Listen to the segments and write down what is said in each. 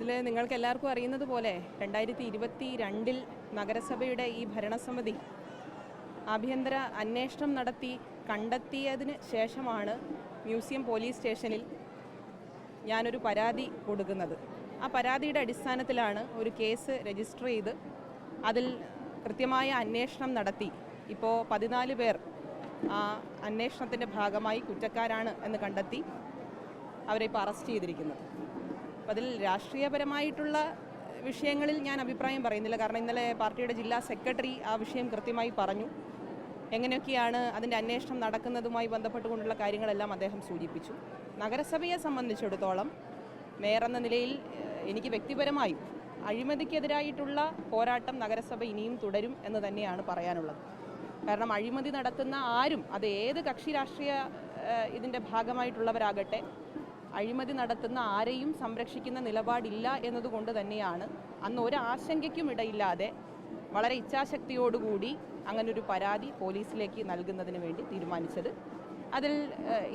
ഇതിൽ നിങ്ങൾക്ക് എല്ലാവർക്കും അറിയുന്നത് പോലെ രണ്ടായിരത്തി ഇരുപത്തി രണ്ടിൽ നഗരസഭയുടെ ഈ ഭരണസമിതി ആഭ്യന്തര അന്വേഷണം നടത്തി കണ്ടെത്തിയതിന് ശേഷമാണ് മ്യൂസിയം പോലീസ് സ്റ്റേഷനിൽ ഞാനൊരു പരാതി കൊടുക്കുന്നത്. ആ പരാതിയുടെ അടിസ്ഥാനത്തിലാണ് ഒരു കേസ് രജിസ്റ്റർ ചെയ്ത് അതിൽ കൃത്യമായ അന്വേഷണം നടത്തി. ഇപ്പോൾ പതിനാല് പേർ ആ അന്വേഷണത്തിന്റെ ഭാഗമായി കുറ്റക്കാരാണ് എന്ന് കണ്ടെത്തി അവരെ ഇപ്പോൾ അറസ്റ്റ് ചെയ്തിരിക്കുന്നത്. അപ്പോൾ അതിൽ രാഷ്ട്രീയപരമായിട്ടുള്ള വിഷയങ്ങളിൽ ഞാൻ അഭിപ്രായം പറയുന്നില്ല. കാരണം ഇന്നലെ പാർട്ടിയുടെ ജില്ലാ സെക്രട്ടറി ആ വിഷയം കൃത്യമായി പറഞ്ഞു. എങ്ങനെയൊക്കെയാണ് അതിന്റെ അന്വേഷണം നടക്കുന്നതുമായി ബന്ധപ്പെട്ടുകൊണ്ടുള്ള കാര്യങ്ങളെല്ലാം അദ്ദേഹം സൂചിപ്പിച്ചു. നഗരസഭയെ സംബന്ധിച്ചിടത്തോളം മേയർ എന്ന നിലയിൽ എനിക്ക് വ്യക്തിപരമായി അഴിമതിക്കെതിരായിട്ടുള്ള പോരാട്ടം നഗരസഭ ഇനിയും തുടരും എന്ന് തന്നെയാണ് പറയാനുള്ളത്. കാരണം അഴിമതി നടത്തുന്ന ആരും അത് ഏത് കക്ഷി രാഷ്ട്രീയ ഇതിന്റെ ഭാഗമായിട്ടുള്ളവരാകട്ടെ അഴിമതി നടത്തുന്ന ആരെയും സംരക്ഷിക്കുന്ന നിലപാടില്ല എന്നതുകൊണ്ട് തന്നെയാണ്. അന്ന് ഒരു ആശങ്കയ്ക്കും ഇടയില്ലാതെ വളരെ ഇച്ഛാശക്തിയോടുകൂടി അങ്ങനൊരു പരാതി പോലീസിലേക്ക് നൽകുന്നതിന് വേണ്ടി തീരുമാനിച്ചത്. അതിൽ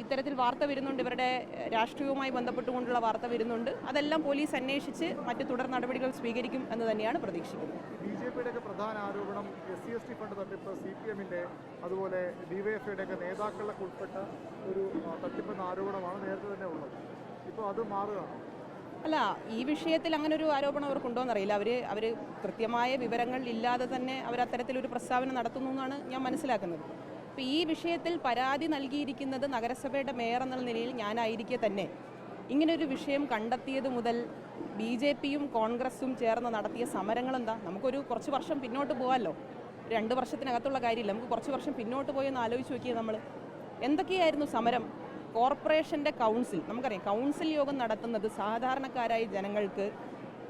ഇത്തരത്തിൽ വാർത്ത വരുന്നുണ്ട്. ഇവരുടെ രാഷ്ട്രീയവുമായി ബന്ധപ്പെട്ടുകൊണ്ടുള്ള വാർത്ത വരുന്നുണ്ട്. അതെല്ലാം പോലീസ് അന്വേഷിച്ച് മറ്റ് തുടർ നടപടികൾ സ്വീകരിക്കും എന്ന് തന്നെയാണ് പ്രതീക്ഷിക്കുന്നത്. ബി ജെ പിയുടെ പ്രധാന ആരോപണം S C S T fund തട്ടിപ്പ് സി പി എമ്മിന്റെ അതുപോലെ ഡിവൈഎഫ്ഐയുടെ ഒക്കെ നേതാക്കളിലൊക്കെ ഉൾപ്പെട്ട ഒരു തട്ടിപ്പെന്ന ആരോപണമാണ് നേരത്തെ തന്നെ ഉള്ളത്. ഇപ്പോൾ അത് മാറുകയാണ്? അല്ല ഈ വിഷയത്തിൽ അങ്ങനെ ഒരു ആരോപണം അവർക്കുണ്ടോ എന്നറിയില്ല അവർ അവർ കൃത്യമായ വിവരങ്ങൾ ഇല്ലാതെ തന്നെ അവർ അത്തരത്തിലൊരു പ്രസ്താവന നടത്തുന്നു എന്നാണ് ഞാൻ മനസ്സിലാക്കുന്നത്. അപ്പോൾ ഈ വിഷയത്തിൽ പരാതി നൽകിയിരിക്കുന്നത് നഗരസഭയുടെ മേയർ എന്നുള്ള നിലയിൽ ഞാനായിരിക്കെ തന്നെ. ഇങ്ങനൊരു വിഷയം കണ്ടെത്തിയത് മുതൽ ബി ജെ പിയും കോൺഗ്രസും ചേർന്ന് നടത്തിയ സമരങ്ങൾ എന്താ നമുക്കൊരു കുറച്ച് വർഷം പിന്നോട്ട് പോകാമല്ലോ രണ്ട് വർഷത്തിനകത്തുള്ള കാര്യമില്ല. നമുക്ക് കുറച്ച് വർഷം പിന്നോട്ട് പോയെന്ന് ആലോചിച്ച് നോക്കിയത് നമ്മൾ എന്തൊക്കെയായിരുന്നു സമരം? കോർപ്പറേഷന്റെ കൗൺസിൽ. നമുക്കറിയാം കൗൺസിൽ യോഗം നടത്തുന്നത് സാധാരണക്കാരായ ജനങ്ങൾക്ക്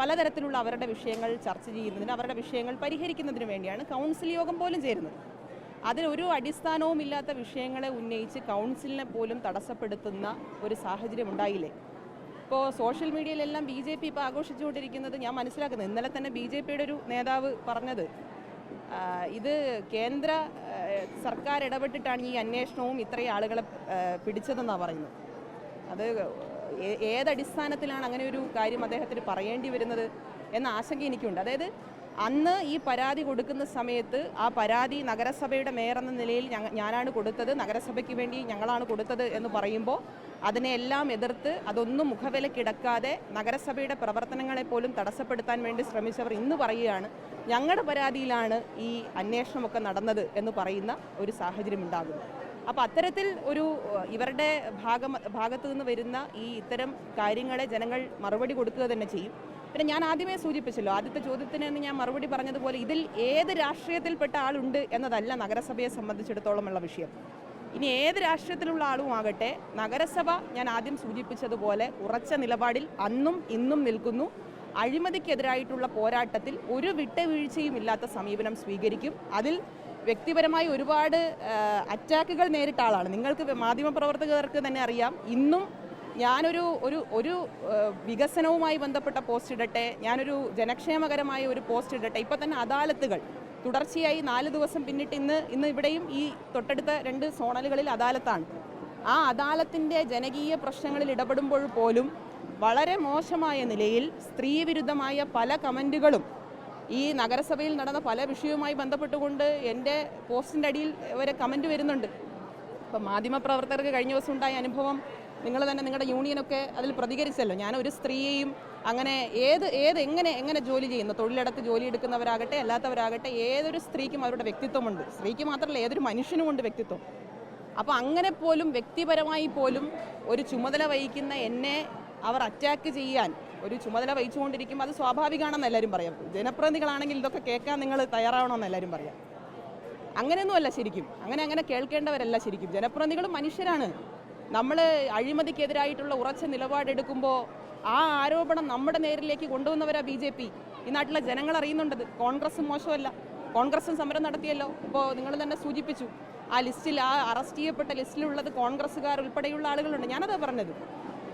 പലതരത്തിലുള്ള അവരുടെ വിഷയങ്ങൾ ചർച്ച ചെയ്യുന്നതിന് അവരുടെ വിഷയങ്ങൾ പരിഹരിക്കുന്നതിന് വേണ്ടിയാണ് കൗൺസിൽ യോഗം പോലും ചേരുന്നത്. അതിലൊരു അടിസ്ഥാനവും ഇല്ലാത്ത വിഷയങ്ങളെ ഉന്നയിച്ച് കൗൺസിലിനെ പോലും തടസ്സപ്പെടുത്തുന്ന ഒരു സാഹചര്യം ഉണ്ടായില്ലേ? ഇപ്പോൾ സോഷ്യൽ മീഡിയയിലെല്ലാം ബി ജെ പി ഇപ്പോൾ ആഘോഷിച്ചുകൊണ്ടിരിക്കുന്നത് ഞാൻ മനസ്സിലാക്കുന്നത് ഇന്നലെ തന്നെ ബി ജെ പിയുടെ ഒരു നേതാവ് പറഞ്ഞത് ഇത് കേന്ദ്ര സർക്കാർ ഇടപെട്ടിട്ടാണ് ഈ അന്വേഷണവും ഇത്രയും ആളുകളെ പിടിച്ചതെന്നാണ് പറയുന്നത്. അത് ഏതടിസ്ഥാനത്തിലാണ് അങ്ങനെ ഒരു കാര്യം അദ്ദേഹത്തിന് പറയേണ്ടി വരുന്നത് എന്ന ആശങ്ക എനിക്കുണ്ട്. അതായത് അന്ന് ഈ പരാതി കൊടുക്കുന്ന സമയത്ത് ആ പരാതി നഗരസഭയുടെ മേയർ എന്ന നിലയിൽ ഞാനാണ് കൊടുത്തത്. നഗരസഭയ്ക്ക് വേണ്ടി ഞങ്ങളാണ് കൊടുത്തത് എന്ന് പറയുമ്പോൾ അതിനെല്ലാം എതിർത്ത് അതൊന്നും മുഖവിലക്കിടക്കാതെ നഗരസഭയുടെ പ്രവർത്തനങ്ങളെ പോലും തടസ്സപ്പെടുത്താൻ വേണ്ടി ശ്രമിച്ചവർ ഇന്ന് പറയുകയാണ് ഞങ്ങളുടെ പരാതിയിലാണ് ഈ അന്വേഷണമൊക്കെ നടന്നത് എന്ന് പറയുന്ന ഒരു സാഹചര്യം ഉണ്ടാകുന്നത് അപ്പോൾ അത്തരത്തിൽ ഒരു ഇവരുടെ ഭാഗം ഭാഗത്തു നിന്ന് വരുന്ന ഈ ഇത്തരം കാര്യങ്ങളെ ജനങ്ങൾ മറുപടി കൊടുക്കുക തന്നെ ചെയ്യും. പിന്നെ ഞാൻ ആദ്യമേ സൂചിപ്പിച്ചല്ലോ ആദ്യത്തെ ചോദ്യത്തിന് ഞാൻ മറുപടി പറഞ്ഞതുപോലെ ഇതിൽ ഏത് രാഷ്ട്രീയത്തിൽപ്പെട്ട ആളുണ്ട് എന്നതല്ല നഗരസഭയെ സംബന്ധിച്ചിടത്തോളമുള്ള വിഷയം. ഇനി ഏത് രാഷ്ട്രീയത്തിലുള്ള ആളും ആകട്ടെ നഗരസഭ ഞാൻ ആദ്യം സൂചിപ്പിച്ചതുപോലെ ഉറച്ച നിലപാടിൽ അന്നും ഇന്നും നിൽക്കുന്നു. അഴിമതിക്കെതിരായിട്ടുള്ള പോരാട്ടത്തിൽ ഒരു വിട്ടുവീഴ്ചയും ഇല്ലാത്ത സമീപനം സ്വീകരിക്കും. അതിൽ വ്യക്തിപരമായി ഒരുപാട് അറ്റാക്കുകൾ നേരിട്ട ആളാണ്. നിങ്ങൾക്ക് മാധ്യമപ്രവർത്തകർക്ക് തന്നെ അറിയാം ഇന്നും ഞാനൊരു ഒരു ഒരു വികസനവുമായി ബന്ധപ്പെട്ട പോസ്റ്റ് ഇടട്ടെ ഞാനൊരു ജനക്ഷേമകരമായ ഒരു പോസ്റ്റ് ഇടട്ടെ ഇപ്പം തന്നെ അദാലത്തുകൾ. തുടർച്ചയായി നാല് ദിവസം പിന്നിട്ട് ഇന്ന് ഇന്ന് ഇവിടെയും ഈ തൊട്ടടുത്ത രണ്ട് സോണലുകളിൽ അദാലത്താണ്. ആ അദാലത്തിന്റെ ജനകീയ പ്രശ്നങ്ങളിൽ ഇടപെടുമ്പോൾ പോലും വളരെ മോശമായ നിലയിൽ സ്ത്രീവിരുദ്ധമായ പല കമന്റുകളും ഈ നഗരസഭയിൽ നടന്ന പല വിഷയവുമായി ബന്ധപ്പെട്ടുകൊണ്ട് എന്റെ പോസ്റ്റിന്റെ അടിയിൽ വരെ കമന്റ് വരുന്നുണ്ട്. ഇപ്പം മാധ്യമപ്രവർത്തകർക്ക് കഴിഞ്ഞ ദിവസം ഉണ്ടായ അനുഭവം നിങ്ങൾ തന്നെ നിങ്ങളുടെ യൂണിയനൊക്കെ അതിൽ പ്രതികരിച്ചല്ലോ. ഞാൻ ഒരു സ്ത്രീയെയും അങ്ങനെ ഏത് ഏത് എങ്ങനെ എങ്ങനെ ജോലി ചെയ്യുന്ന? തൊഴിലിടത്ത് ജോലി എടുക്കുന്നവരാകട്ടെ അല്ലാത്തവരാകട്ടെ ഏതൊരു സ്ത്രീക്കും അവരുടെ വ്യക്തിത്വമുണ്ട്. സ്ത്രീക്ക് മാത്രമല്ല ഏതൊരു മനുഷ്യനും ഉണ്ട് വ്യക്തിത്വം. അപ്പോൾ അങ്ങനെ പോലും വ്യക്തിപരമായി പോലും ഒരു ചുമതല വഹിക്കുന്ന എന്നെ അവർ അറ്റാക്ക് ചെയ്യാൻ ഒരു ചുമതല വഹിച്ചുകൊണ്ടിരിക്കുമ്പോൾ അത് സ്വാഭാവികമാണെന്ന് എല്ലാവരും പറയാം. ജനപ്രതിനിധികളാണെങ്കിൽ ഇതൊക്കെ കേൾക്കാൻ നിങ്ങൾ തയ്യാറാവണമെന്ന് എല്ലാവരും പറയാം. അങ്ങനെയൊന്നുമല്ല ശരിക്കും. അങ്ങനെ അങ്ങനെ കേൾക്കേണ്ടവരല്ല ശരിക്കും. ജനപ്രതിനിധികളും മനുഷ്യരാണ്. നമ്മൾ അഴിമതിക്കെതിരായിട്ടുള്ള ഉറച്ച നിലപാടെടുക്കുമ്പോൾ ആ ആരോപണം നമ്മുടെ നേരിലേക്ക് കൊണ്ടുവന്നവരാ ബി ജെ പി. ഈ നാട്ടിലെ ജനങ്ങൾ അറിയുന്നുണ്ടത്. കോൺഗ്രസ് മോശമല്ല. കോൺഗ്രസും സമരം നടത്തിയല്ലോ. ഇപ്പോൾ നിങ്ങൾ തന്നെ സൂചിപ്പിച്ചു. ആ ലിസ്റ്റിൽ ആ അറസ്റ്റ് ചെയ്യപ്പെട്ട ലിസ്റ്റിലുള്ളത് കോൺഗ്രസ്സുകാർ ഉൾപ്പെടെയുള്ള ആളുകളുണ്ട്. ഞാനതാ പറഞ്ഞത്.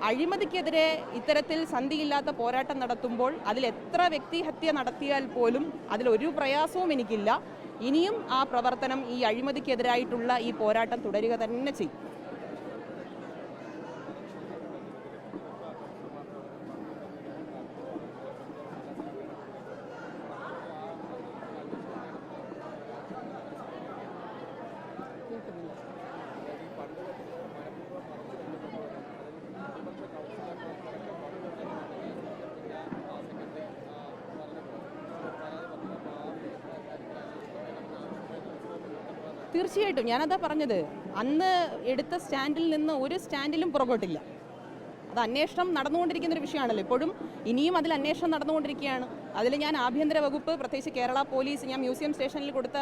അഴിമതിക്കെതിരെ ഇത്തരത്തിൽ സന്ധിയില്ലാത്ത പോരാട്ടം നടത്തുമ്പോൾ അതിൽ എത്ര വ്യക്തിഹത്യ നടത്തിയാൽ പോലും അതിലൊരു പ്രയാസവും എനിക്കില്ല. ഇനിയും ആ പ്രവർത്തനം ഈ അഴിമതിക്കെതിരായിട്ടുള്ള ഈ പോരാട്ടം തുടരുക തന്നെ ചെയ്യും. തീർച്ചയായിട്ടും. ഞാനതാ പറഞ്ഞത്. അന്ന് എടുത്ത സ്റ്റാൻഡിൽ നിന്ന് ഒരു സ്റ്റാൻഡിലും പുറകോട്ടില്ല. അത് അന്വേഷണം നടന്നുകൊണ്ടിരിക്കുന്ന ഒരു വിഷയമാണല്ലോ. ഇപ്പോഴും ഇനിയും അതിൽ അന്വേഷണം നടന്നുകൊണ്ടിരിക്കുകയാണ്. അതിൽ ഞാൻ ആഭ്യന്തര വകുപ്പ് പ്രത്യേകിച്ച് കേരള പോലീസ് ഞാൻ മ്യൂസിയം സ്റ്റേഷനിൽ കൊടുത്ത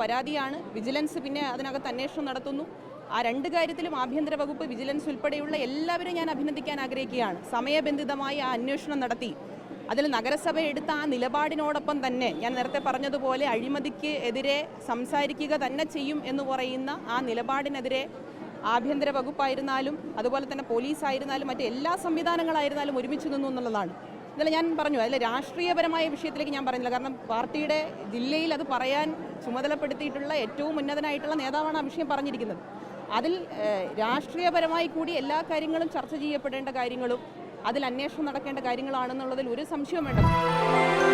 പരാതിയാണ്. വിജിലൻസ് പിന്നെ അതിനകത്ത് അന്വേഷണം നടത്തുന്നു. ആ രണ്ട് കാര്യത്തിലും ആഭ്യന്തര വകുപ്പ് വിജിലൻസ് ഉൾപ്പെടെയുള്ള എല്ലാവരും ഞാൻ അഭിനന്ദിക്കാൻ ആഗ്രഹിക്കുകയാണ്. സമയബന്ധിതമായി ആ അന്വേഷണം നടത്തി. അതിൽ നഗരസഭ എടുത്ത ആ നിലപാടിനോടൊപ്പം തന്നെ ഞാൻ നേരത്തെ പറഞ്ഞതുപോലെ അഴിമതിക്ക് എതിരെ സംസാരിക്കുക തന്നെ ചെയ്യും എന്ന് പറയുന്ന ആ നിലപാടിനെതിരെ ആഭ്യന്തര വകുപ്പായിരുന്നാലും അതുപോലെ തന്നെ പോലീസ് ആയിരുന്നാലും മറ്റ് എല്ലാ സംവിധാനങ്ങളായിരുന്നാലും ഒരുമിച്ച് നിന്നു എന്നുള്ളതാണ്. ഇന്നലെ ഞാൻ പറഞ്ഞു അതിൽ രാഷ്ട്രീയപരമായ വിഷയത്തിലേക്ക് ഞാൻ പറഞ്ഞില്ല. കാരണം പാർട്ടിയുടെ ജില്ലയിൽ അത് പറയാൻ ചുമതലപ്പെടുത്തിയിട്ടുള്ള ഏറ്റവും ഉന്നതനായിട്ടുള്ള നേതാവാണ് ആ വിഷയം പറഞ്ഞിരിക്കുന്നത്. അതിൽ രാഷ്ട്രീയപരമായി കൂടി എല്ലാ കാര്യങ്ങളും ചർച്ച ചെയ്യപ്പെടേണ്ട കാര്യങ്ങളും അതിൽ അന്വേഷണം നടക്കേണ്ട കാര്യങ്ങളാണെന്നുള്ളതിൽ ഒരു സംശയവും വേണ്ട